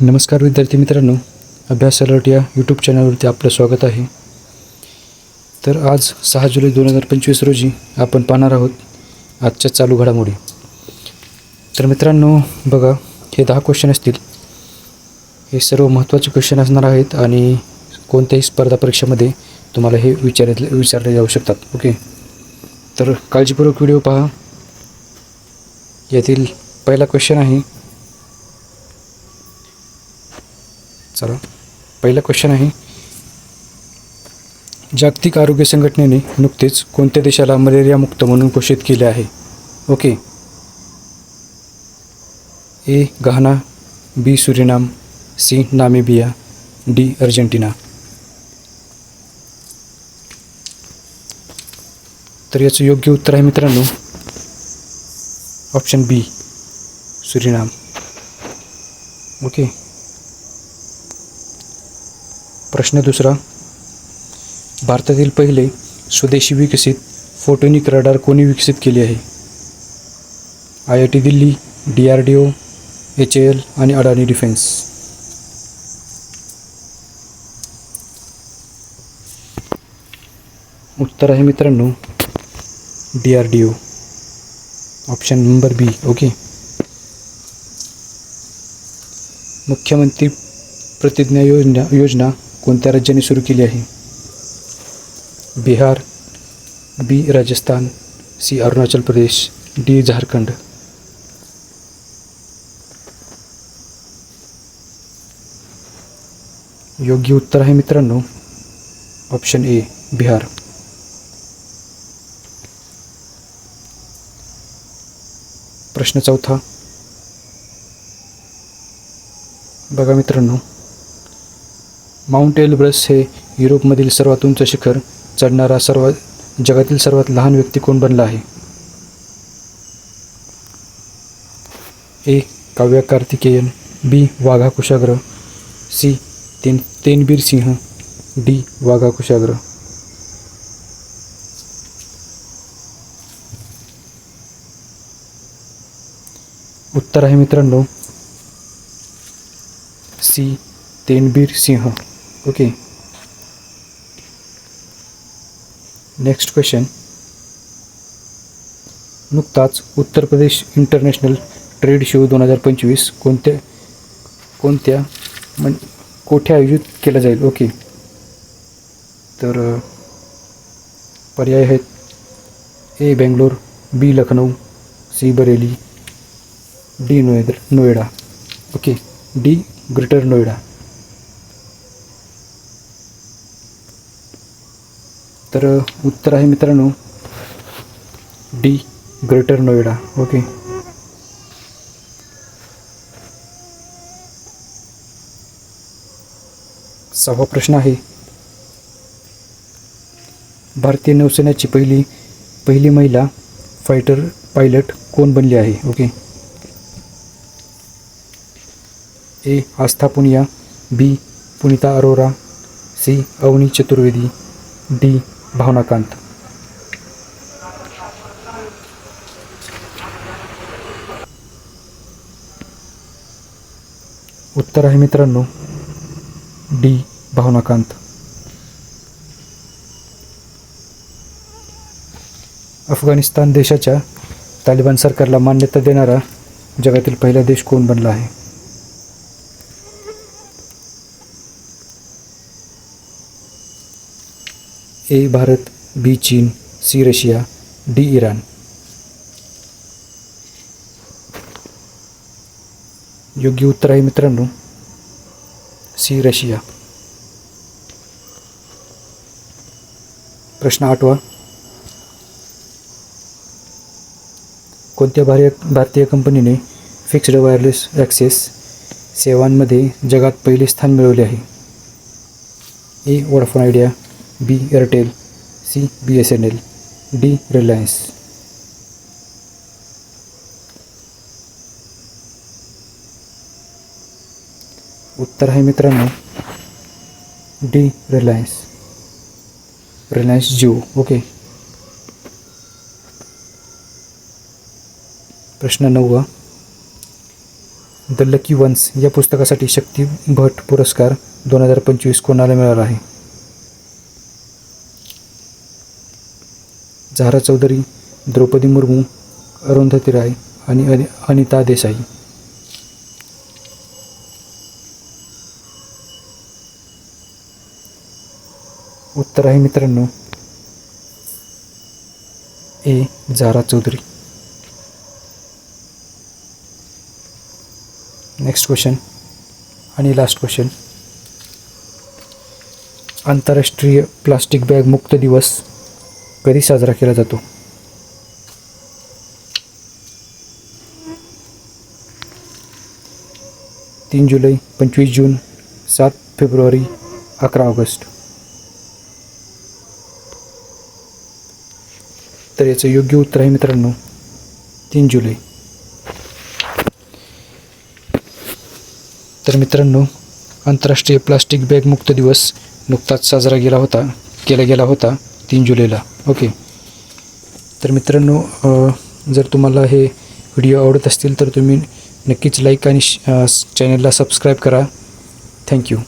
नमस्कार विद्यार्थी मित्रांनो अभ्यास अलर्ट या यूट्यूब चॅनलवरती आपलं स्वागत आहे. तर आज सहा जुलै दोन हजार पंचवीस रोजी आपण पाहणार आहोत आजच्या चालू घडामोडी. तर मित्रांनो बघा हे दहा क्वेश्चन असतील. हे सर्व महत्त्वाचे क्वेश्चन असणार आहेत आणि कोणत्याही स्पर्धा परीक्षेमध्ये तुम्हाला हे विचारले विचारले जाऊ शकतात ओके? तर काळजीपूर्वक व्हिडिओ पहा. यातील पहिला क्वेश्चन आहे चला. पहिला क्वेश्चन आहे. जागतिक आरोग्य संघटनेने नुकतेच कोणत्या देशाला मलेरियामुक्त म्हणून घोषित केले आहे? Okay. A Ghana B Suriname. C Namibia. D Argentina. तर याचं योग्य उत्तर आहे मित्रांनो. Option B Suriname. ओके. प्रश्न दुसरा. भारतातील पहिले स्वदेशी विकसित फोटोनिक रडार कोणी विकसित केले आहे? I I T Delhi D R D O H A L आणि अडाणी डिफेन्स. उत्तर आहे मित्रांनो D R D O. Option number B okay मुख्यमंत्री प्रतिज्ञा योजना योजना कोणत्या राज्याने सुरू केली आहे? Bihar B Rajasthan C Arunachal Pradesh D Jharkhand. योग्य उत्तर आहे मित्रांनो ऑप्शन ए बिहार. प्रश्न चौथा. बघा मित्रांनो माउंट एलब्रस हे युरोपमधील सर्वात उंच शिखर चढणारा सर्वात जगातील सर्वात लहान व्यक्ती कोण बनला आहे? A. Kavya Karthikeyan B. Wagha Kushagra C. तेन तेनबीर सिंह डी. वाघा कुशाग्र. उत्तर आहे मित्रांनो C. Tenbir Singh. Okay next question नुकताच उत्तर प्रदेश इंटरनॅशनल ट्रेड शो दोन हजार पंचवीस कोणत्या कोणत्या म्हण कोठे आयोजित केला जाईल? ओके तर पर्याय आहेत. A Bangalore B Lucknow C Bareilly D नोएद Noida. Okay D greater Noida. तर उत्तर आहे मित्रांनो डी ग्रेटर नोएडा ओके सहावा प्रश्न आहे भारतीय नौसेनेची पहिली पहिली महिला फायटर पायलट कोण बनली आहे okay A Astha Punia B Punita Arora C Avani Chaturvedi D Bhawanakant. उत्तर आहे मित्रांनो डी भावनाकांत. अफगाणिस्तान देशाच्या तालिबान सरकारला मान्यता देणारा जगातील पहिला देश कोण बनला आहे? ए भारत बी चीन सी रशिया डी इराण. योग्य उत्तर आहे मित्रांनो सी रशिया. प्रश्न आठवा. कोणत्या भारतीय भारतीय कंपनीने फिक्स्ड वायरलेस ॲक्सेस सेवांमध्ये जगात पहिले स्थान मिळवले आहे? A Vodafone Idea B Airtel C B S N L D Reliance उत्तर आहे मित्रांनो D Reliance Reliance Jio okay प्रश्न नववा द लकी वन्स या पुस्तकासाठी शक्ती भट पुरस्कार दोन हज़ार पंचवीस कोणाला मिळाला आहे? झारा चौधरी द्रौपदी मुर्मू अरुंधती राय आणि अनि अनिता देसाई. उत्तर आहे मित्रांनो. A Zara Chaudhary. Next question आणि लास्ट क्वेश्चन आंतरराष्ट्रीय प्लास्टिक बॅग मुक्त दिवस. कधी साजरा केला जातो? तीन जुलै पंचवीस जून सात फेब्रुवारी अकरा ऑगस्ट. तर याचं योग्य उत्तर आहे मित्रांनो तीन जुलै. तर मित्रांनो आंतरराष्ट्रीय प्लास्टिक बॅग मुक्त दिवस नुकताच साजरा गेला होता केला गेला होता तीन जुलैला. ओके. तर मित्रांनो जर तुम्हाला हे व्हिडिओ आवडत असतील तर तुम्ही नक्कीच लाईक आणि चॅनलला सबस्क्राईब करा. थँक्यू